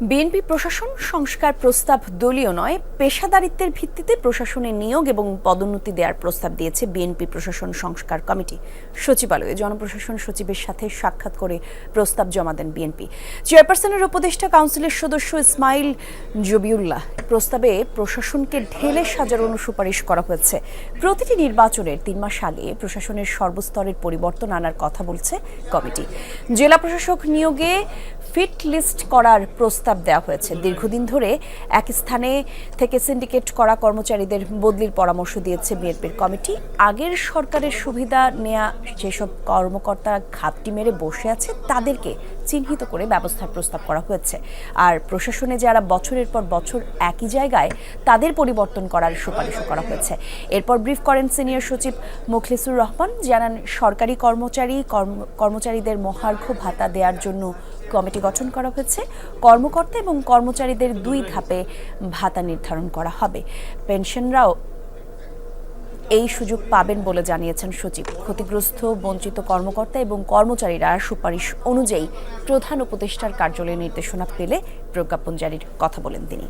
BNP প্রশাসন সংস্কার প্রস্তাব দলীয় নয়, পেশাদারিত্বের ভিত্তিতে প্রশাসনে নিয়োগ এবং পদোন্নতি দেওয়ার প্রস্তাব দিয়েছে বিএনপি প্রশাসন সংস্কার কমিটি। সচিবালয়ে জনপ্রশাসন সচিবের সাথে সাক্ষাৎ করে প্রস্তাব জমা দেন বিএনপি। চেয়ারপারসনের উপদেষ্টা কাউন্সিলের সদস্য ইসমাইল জবিউল্লাহ, প্রস্তাবে প্রশাসনকে ঢেলে সাজানোর সুপারিশ করা হয়েছে। প্রতিটি নির্বাচনের তিন মাস আগে প্রশাসনের সর্বস্তরের পরিবর্তন আনার কথা বলছে কমিটি। জেলা প্রশাসক নিয়োগে ফিট লিস্ট করার প্রস্তাব দেওয়া হয়েছে। দীর্ঘদিন ধরে এক স্থানে থেকে সিন্ডিকেট করা কর্মচারীদের বদলির পরামর্শ দিয়েছে বিএনপির কমিটি। আগের সরকারের সুবিধা নেয়া যেসব কর্মকর্তা ঘাপটি মেরে বসে আছে, তাদেরকে চিহ্নিত করে ব্যবস্থার প্রস্তাব করা হয়েছে। আর প্রশাসনে যারা বছরের পর বছর একই জায়গায় তাদের পরিবর্তন করার সুপারিশও করা হয়েছে। এরপর ব্রিফ করেন সিনিয়র সচিব মুখলিসুর রহমান, জানান সরকারি কর্মচারী কর্ম- কর্মচারীদের মহার্ঘ ভাতা দেওয়ার জন্য কমিটি গঠন করা হয়েছে। কর্মকর্তা এবং কর্মচারীদের দুই ধাপে ভাতা নির্ধারণ করা হবে। পেনশনরাও এই সুযোগ পাবেন বলে জানিয়েছেন সচিব। ক্ষতিগ্রস্ত, বঞ্চিত কর্মকর্তা এবং কর্মচারীরা সুপারিশ অনুযায়ী প্রধান উপদেষ্টার কার্যালয়ে নির্দেশনা পেলে প্রজ্ঞাপন জারির কথা বলেন তিনি।